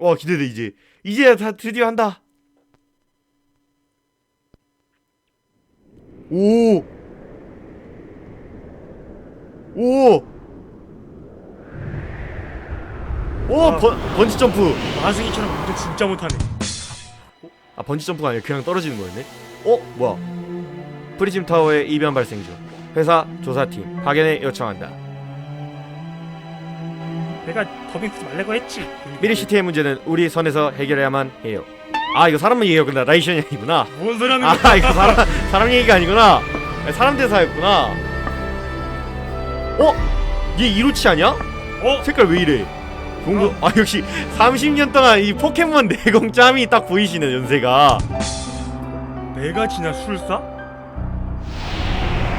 와 기대돼 이제 이제 다 드디어 한다 오 오! 오! 아. 번, 번지 점프! 마승이처럼 운전 진짜 못하네. 아 번지 점프가 아니라 그냥 떨어지는 거였네? 어? 뭐야? 프리즘 타워에 이변 발생 중 회사 조사팀 파견에 요청한다 내가 더빙 쓰지 말라고 했지. 미리시티의 문제는 우리 선에서 해결해야만 해요 아 이거 사람 얘기였구나 라이션 얘기구나 뭔 소리 하는 거야? 아 이거 사람 사람 얘기가 아니구나 아니, 사람 대사였구나 어? 얘 이로치 아니야? 어? 색깔 왜 이래? 좋은 거? 아 역시 30년 동안 이 포켓몬 내공 짬이 딱 보이시네 연세가 내가 지난 술사?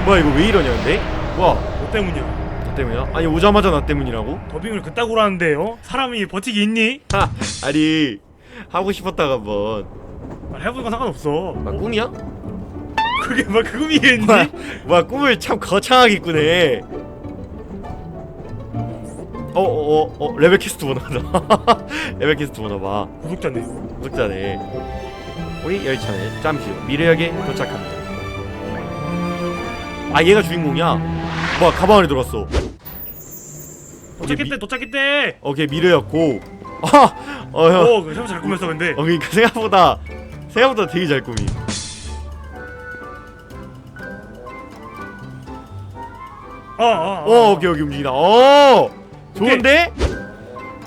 뭐야 이거 왜 이러냐 근데? 와, 너 때문이야. 나 때문이야? 아니 오자마자 나 때문이라고? 더빙을 그따구로 하는데 어? 사람이 버티기 있니? 하, 아니 하고 싶었다가 한번 말 해보는 건 상관없어. 막 꿈이야? 그게 막 그금이겠니? 뭐야, 뭐야 꿈을 참 거창하게 꾸네 어어어 어, 어, 레벨 캐스트 보나봐 레벨 캐스트 보나봐 구독자네. 구독자네 우리 열차는 잠시 후 미래역에 도착합니다 아 얘가 주인공이야 뭐야 가방 안에 들어왔어 도착했대 도착했대. 오케이 미래였고 아! 어 형 어, 그잘 꾸몄어 근데. 어 그니까 생각보다 생각보다 되게 잘 꾸미 어, 어, 어 오케이 오케이 움직이다 어 좋은데?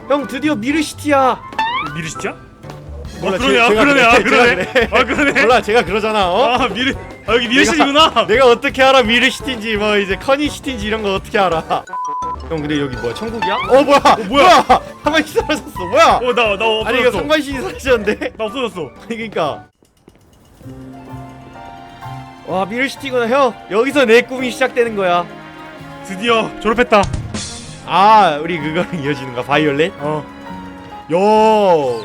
형 드디어 미르시티야 미르시티야? 어, 몰라, 그러네, 제- 아, 제가 그러네, 아, 그래, 제가 그러네. 그래. 아, 그러네. 몰라 제가 그러잖아 어? 아, 미르, 아, 여기 미르시티구나. 내가 어떻게 알아 미르시티인지 뭐 이제 커니시티인지 이런 거 어떻게 알아 형 근데 여기 뭐야 천국이야? 어 뭐야 뭐야? 한 번씩 사라졌어 뭐야 어, 나, 나 없어졌어. 아니 이거 상관신이 사라졌는데 나 없어졌어. 그러니까 와 미르시티구나 형 여기서 내 꿈이 시작되는 거야 드디어 졸업했다. 아 우리 그거랑 이어지는가 바이올렛? 어, 요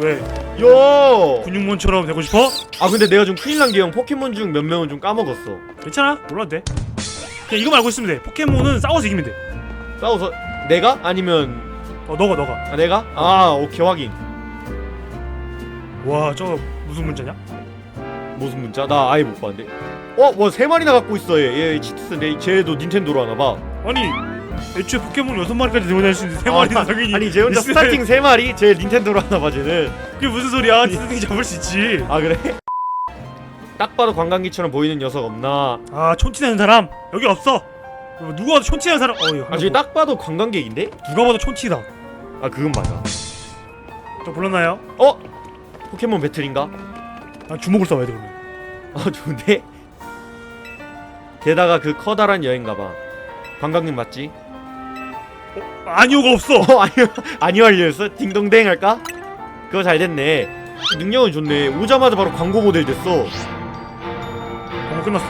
왜? 요! 근육몬처럼 되고 싶어? 아 근데 내가 좀 큰일 난 게 형 포켓몬 중 몇 명은 좀 까먹었어 괜찮아, 몰라도 돼. 그냥 이거 말고 있으면 돼. 포켓몬은 싸워서 이기면 돼. 싸워서 내가? 아니면 어, 너가, 너가. 아, 내가? 아 오케이 확인 와, 저 무슨 문제냐? 무슨 문자? 나 아예 못 봤는데 어? 뭐세 마리나 갖고 있어 얘, 얘 치트스인데 쟤도 닌텐도로 하나 봐 아니, 애초에 포켓몬 여섯 마리까지 데려다닐 수 있는데 세 마리는 당연히. 아니 쟤 혼자 있어야- 스타팅 세 마리? 쟤 닌텐도로 하나 봐 쟤는 그게 무슨 소리야? 디즈니 잡을 수 있지. 아 그래? 딱 봐도 관광기처럼 보이는 녀석 없나 아, 촌티내는 사람 여기 없어. 어, 누가 봐도 촌티내는 사람. 어, 이거 아 저기 딱 봐도 관광객인데? 누가 봐도 촌티다. 아 그건 맞아 저 불렀나요? 어? 포켓몬 배틀인가? 아, 주먹을 쏴야 돼 그러면. 아 좋은데? 게다가 그 커다란 여행 가방 관광객 맞지? 아니오가 없어. 어 아니요 아니요 알려줬어? 딩동댕 할까? 그거 잘 됐네 능력은 좋네 오자마자 바로 광고 모델 됐어 어, 끝났어.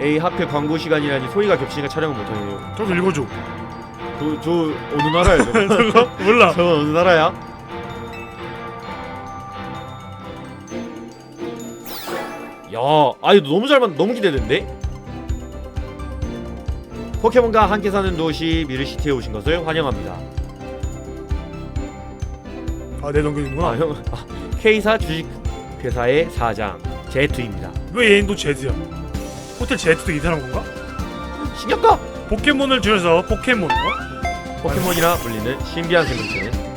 에이 하필 광고 시간이라니 소리가 겹치니까 촬영을 못하네요 저도 읽어줘. 저, 저 어느 나라야 저거? 저거 몰라. 저 어느 나라야? 야, 아이 너무 잘 만, 너무 기대된데? 포켓몬과 함께 사는 도시 미르시티에 오신 것을 환영합니다. 아, 내 넘겨주는구나. 아, 형, 아, K사 주식 회사의 사장 제트입니다. 왜또 제드야? 호텔 제드도 이사한 건가? 신기할까? 포켓몬을 줄여서 포켓몬. 어? 포켓몬이라 불리는 신비한 생명체는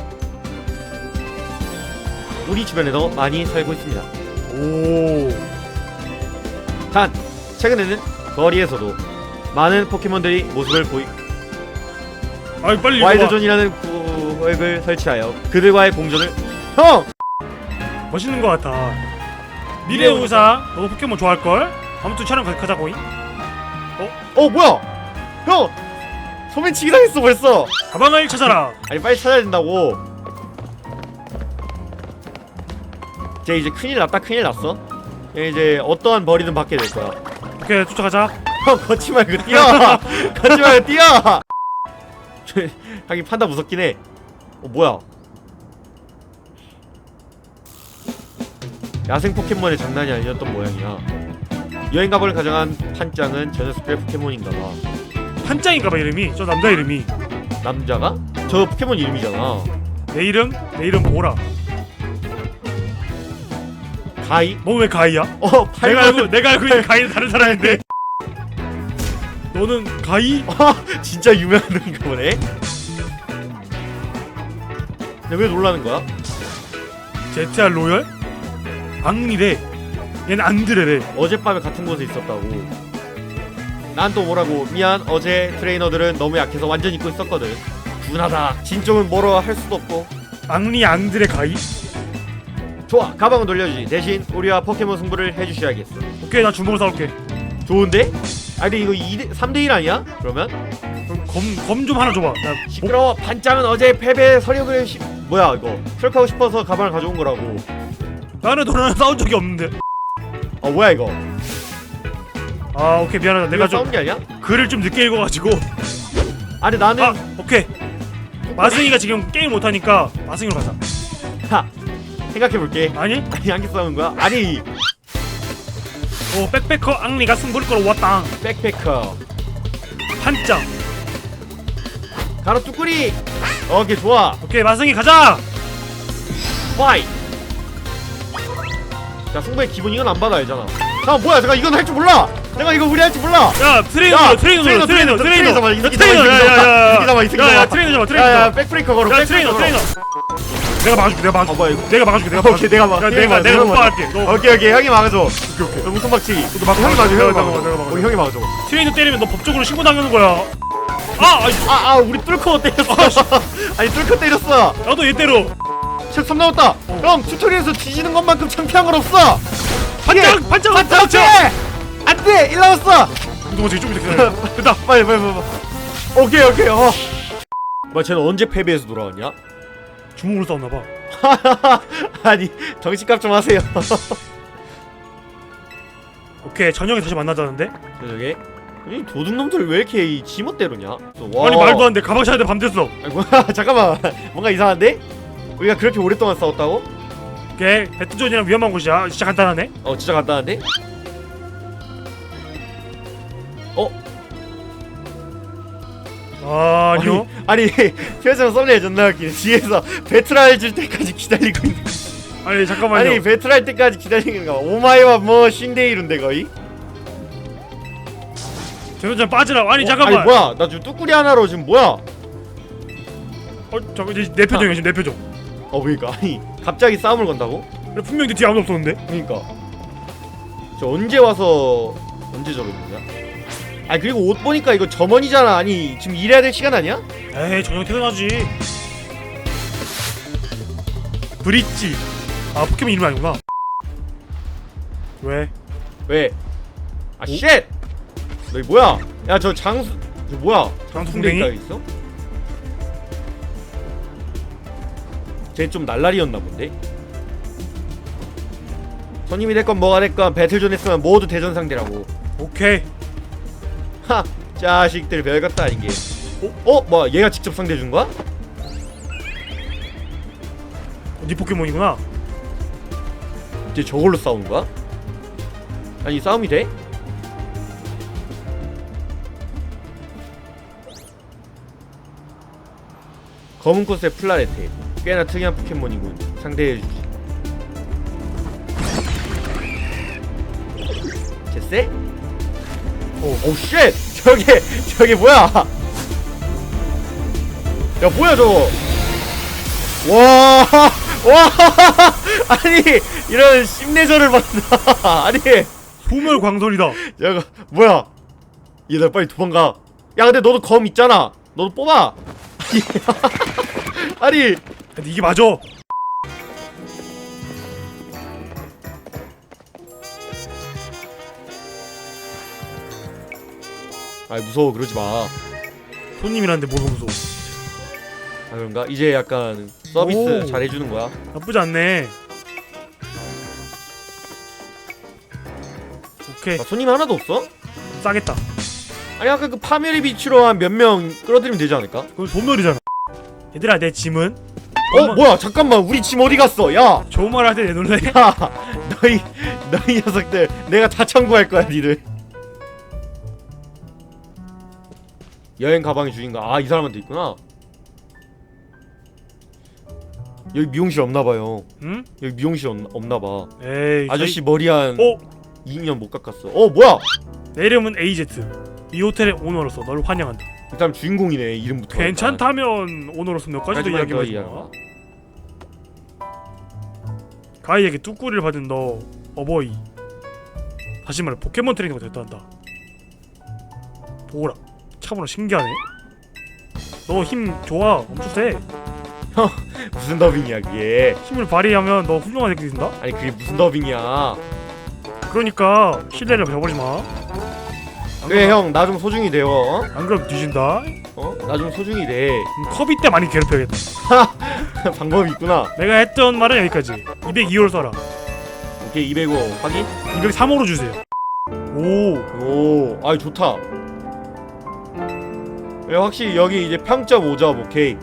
우리 주변에도 많이 살고 있습니다. 오. 단 최근에는 거리에서도 많은 포켓몬들이 모습을 보이 아이 빨리 읽어봐. 와일드존이라는 구획을 설치하여 그들과의 공존을 형! 멋있는 것 같아. 미래 우상. 너도 포켓몬 좋아할 걸? 아무튼 촬영 가, 가자고. 잉? 어 뭐야? 형! 소매치기 당했어 벌써 가방을 찾아라. 아니 빨리 찾아야 된다고 쟤 이제 큰일 났다 큰일 났어 얘 이제 어떠한 벌이든 받게 될 거야 오케이 쫓아가자. 형 걷지 말고 뛰어 걷지 말고 뛰어 하긴 판다 무섭긴 해어 뭐야 야생 포켓몬의 장난이 아니었던 모양이야 여행 가방을 가져간 판짱은 저 녀석들의 포켓몬인가봐 한짱인가봐 이름이. 저 남자 이름이. 남자가? 저저 포켓몬 이름이잖아 내 이름 내 이름 뭐라 가이? 너 왜 가이야? 어 내가 팔만 알고 내가 알고 있는 가이는 다른 사람인데 너는 가이? 진짜 유명한 놈인가 보네 근데 왜 놀라는 거야? ZR 로열? 앙리래 얘는 안드레래. 어젯밤에 같은 곳에 있었다고. 난 또 뭐라고 미안 어제 트레이너들은 너무 약해서 완전 잊고 있었거든. 분하다. 진정은 뭐라 할 수도 없고. 앙리 안드레 가이? 좋아 가방은 돌려주지. 대신 우리와 포켓몬 승부를 해주셔야겠어. 오케이 나 주먹을 사올게. 좋은데? 아 근데 이거 2대, 3대1 아니야? 그러면? 검검 좀 하나 줘봐. 나 시끄러워. 반장은 어제 패배 서력을 시... 뭐야 이거. 트럭하고 싶어서 가방을 가져온 거라고 나는 너랑 싸운 적이 없는데. 어 뭐야 이거? 아 오케이 미안하다. 내가 좀 싸운 게 아니야? 글을 좀 늦게 읽어가지고. 아니 나는 아 오케이. 마승이가 지금 게임 못하니까 마승이로 가자. 하 생각해 볼게. 아니? 아니 한개 싸우는 거야? 아니. 오 백패커 앙리가 승부를 걸어 왔다. 백패커. 한 장 가로 뚜꾸리. 오케이 좋아. 오케이 마승이 가자. 파이 자 승부의 기본 이건 안 받아 알잖아. 아 뭐야 잠깐 이건 할 줄 몰라. 내가 이거 우리 할 줄 몰라. 야 트레이너 야, 트레이너 트레이너, 트레이너 트레이너 트레이너. 잡아, 이 야, 새끼 트레이너 새끼 잡아. 야야야 이 새끼 잡아, 이 새끼 야야 잡아. 트레이너 잡아 야야 트레이너. 백브레이커 걸어 야 트레이너 트레이너. 내가 막아줄게 내가 아 막아줄게. 이거. 내가 막아줄게 내가 오케이 내가 막 야, 내가 내가 못 막을게 너. 오케이 오케이 형이 막아줘. 오케이 오케이. 너 무슨 막치기 막- 형이 막아줘 형이 막아줘. 막아, 내가 막아. 우리 형이 막아줘. 트레이너 때리면 너 법적으로 신고 당하는 거야. 아 아이, 아아 우리 뚫고 때렸어. 아니 뚫고 때렸어. 나도 얘 때려 책3 나왔다. 형 튜토리얼에서 뒤지는 것만큼 창피한 건 없어. 반장 반장 반장 반장 안돼. 1 나왔어. 운동화 좀 이따 기다려. 됐다 빨리 빨리 빨리 빨리. 오케이 오케이. 어. 뭐야 쟤는 언제 패배해서 돌아왔냐? 주먹으로 싸웠나 봐. 아니 덩치값 좀 하세요. 오케이 저녁에 다시 만나자는데? 저게. 이 도둑놈들 왜 이렇게 이 지멋대로냐? 와. 아니 말도 안 돼. 가방 사야 돼 밤 됐어. 잠깐만. 뭔가 이상한데? 우리가 그렇게 오랫동안 싸웠다고? 오케이 배트존이랑 위험한 곳이야. 진짜 간단하네. 어 진짜 간단한데? 어? 아, 아니요 아니, 표정 썸네일 존나 웃기네. 뒤에서 배틀할 줄 때까지 기다리고 있는 아니 잠깐만요. 아니 배틀할 때까지 기다리는 거 오마이와 뭐 신데이룬데 거의? 대전장 빠지라 아니 어, 잠깐만. 아니 뭐야? 나 지금 뚜꾸리 하나로 지금 뭐야? 어 잠깐 이제 내 표정이야 지금 내 표정 어 그니까 아니 갑자기 싸움을 건다고? 근데 분명히 내 뒤에 아무도 없었는데 그니까 저 언제 와서 언제 저러냐? 아니 그리고 옷 보니까 이거 점원이잖아 아니 지금 일해야 될 시간 아니야? 에이 저녁 퇴근하지 브릿지 아 포켓몬 이름 아니구나 왜? 왜? 아 쉣! 너 이 뭐야? 야 저 장수 저 뭐야? 장수풍뎅이? 있어? 쟤좀 날라리였나 본데? 손님이 됐건 뭐가 됐건 배틀존 했으면 모두 대전 상대라고 오케이 하! 자식들 별것도 아닌 게 어? 어? 뭐야 얘가 직접 상대해 준 거야? 네 포켓몬이구나 이제 저걸로 싸우는 거야? 아니 싸움이 돼? 검은 꽃의 플라레테 꽤나 특이한 포켓몬이군 상대해주지 쟤쎄? 오, 오 쉣! 저게 저게 뭐야 야 뭐야 저거 와, 와, 아니 이런 심내전을 받나? 아니 소멸 광선이다 저거 뭐야? 얘들 빨리 도망가. 야 근데 너도 검 있잖아. 너도 뽑아. 아니 근데 이게 맞아 아 무서워 그러지 마. 아 손님이라는데 뭐가 무서워 그런가? 이제 약간 서비스 오. 잘 해주는 거야. 나쁘지 않네 오케이 아, 손님 하나도 없어? 싸겠다 아니 아까 그 파멸의 빛으로 한 몇 명 끌어들이면 되지 않을까? 그건 소멸이잖아 얘들아 내 짐은? 어 뭐야 잠깐만 우리 짐 어디 갔어? 야, 좋은 말 할 때 내놓을래? 야 너희 너희 녀석들 내가 다 청구할 거야 니들. 여행 가방이 주인가? 아 이 사람한테 있구나. 여기 미용실 없나봐요 응? 여기 미용실 없, 없나봐 에이 아저씨 머리 한 저희... 어? 2년 못 깎았어 어 뭐야 내 이름은 AZ 이 호텔의 오너로서 너를 환영한다 이 사람 주인공이네 이름부터. 괜찮다면 오너로서 몇 가지 더 이야기해주마 이해하라. 가이에게 뚜꾸리를 받은 너 어버이. 다시 말해 포켓몬 트레이너가 됐다 한다. 보거라. 참으로 신기하네. 너 힘 좋아? 엄청 세? 무슨 더빙이야 그게? 힘을 발휘하면 너 훌륭하게 된다? 아니 그게 무슨 더빙이야? 그러니까 신뢰를 저버리지 마 그래 형 나 좀 소중히 대워 어? 안 그럼 뒤진다. 어? 나 좀 소중히 대. 음, 커비 때 많이 괴롭혀야겠다. 방법이 있구나. 내가 했던 말은 여기까지. 202호를 써라 오케이 205 확인. 203호로 주세요. 오. 오. 아이 좋다. 그래 확실히 여기 이제 평점 5점 오케이.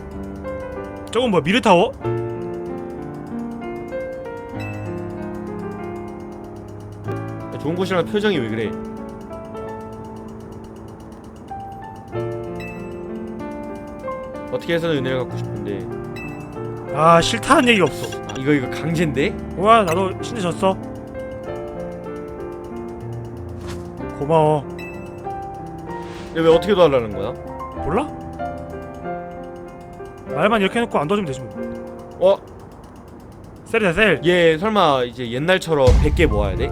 저건 뭐야 미르타워? 좋은 곳이랑 표정이 왜 그래 어떻게 해서는 은혜를 갖고 싶은데 아 싫다는 얘기 없어 아, 이거 이거 강제인데? 뭐야 나도 신뢰 졌어 고마워 야, 왜 어떻게 도와달라는 거야? 몰라? 말만 이렇게 해놓고 안 도와주면 되지 뭐 어? 셀이다 셀 얘 설마 이제 옛날처럼 100개 모아야 돼?